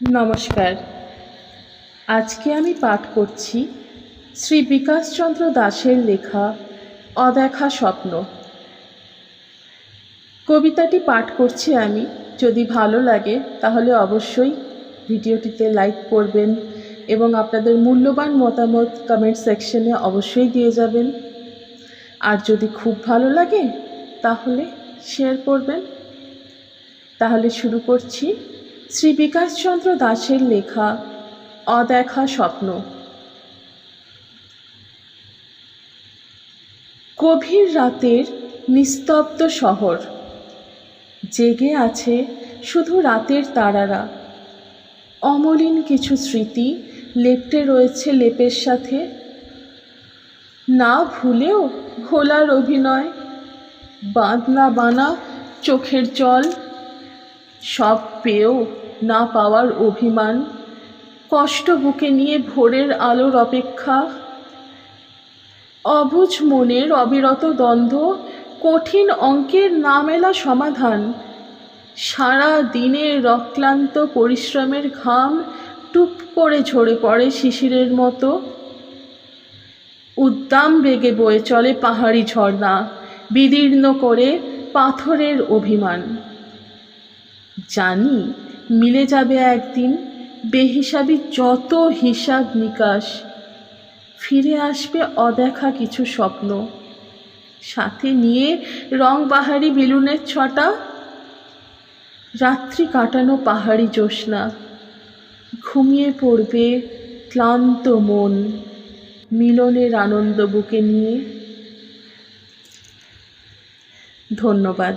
নমস্কার। আজকে আমি পাঠ করছি শ্রী বিকাশচন্দ্র দাসের লেখা অদেখা স্বপ্ন। কবিতাটি পাঠ করছি আমি। যদি ভালো লাগে, তাহলে অবশ্যই ভিডিওটিতে লাইক করবেন এবং আপনাদের মূল্যবান মতামত কমেন্ট সেকশনে অবশ্যই দিয়ে যাবেন। আর যদি খুব ভালো লাগে, তাহলে শেয়ার করবেন। তাহলে শুরু করছি শ্রী বিকাশচন্দ্র দাসের লেখা অদেখা স্বপ্ন। গভীর রাতের নিস্তব্ধ শহর। জেগে আছে শুধু রাতের তারারা। অমলিন কিছু স্মৃতি লেপ্টে রয়েছে লেপের সাথে। না ভুলেও ভোলার অভিনয়। বাঁধনা বানা চোখের জল সব পেয়েও না পাওয়ার অভিমান, কষ্ট বুকে নিয়ে ভোরের আলোর অপেক্ষা। অবুঝ মনের অবিরত দ্বন্দ্ব, কঠিন অঙ্কের না মেলা সমাধান, সারা দিনের রক্লান্ত পরিশ্রমের ঘাম টুপ করে ঝরে পড়ে শিশিরের মতো। উদ্দাম বেগে বয়ে চলে পাহাড়ি ঝর্ণা, বিদীর্ণ করে পাথরের অভিমান। জানি মিলে যাবে একদিন বেহিসাবি যত হিসাব নিকাশ। ফিরে আসবে অদেখা কিছু স্বপ্ন। সাথে নিয়ে রং বাহারি বেলুনের ছটা। রাত্রি কাটানো পাহাড়ি জ্যোৎস্না। ঘুমিয়ে পড়বে ক্লান্ত মন মিলনের আনন্দ বুকে নিয়ে। ধন্যবাদ।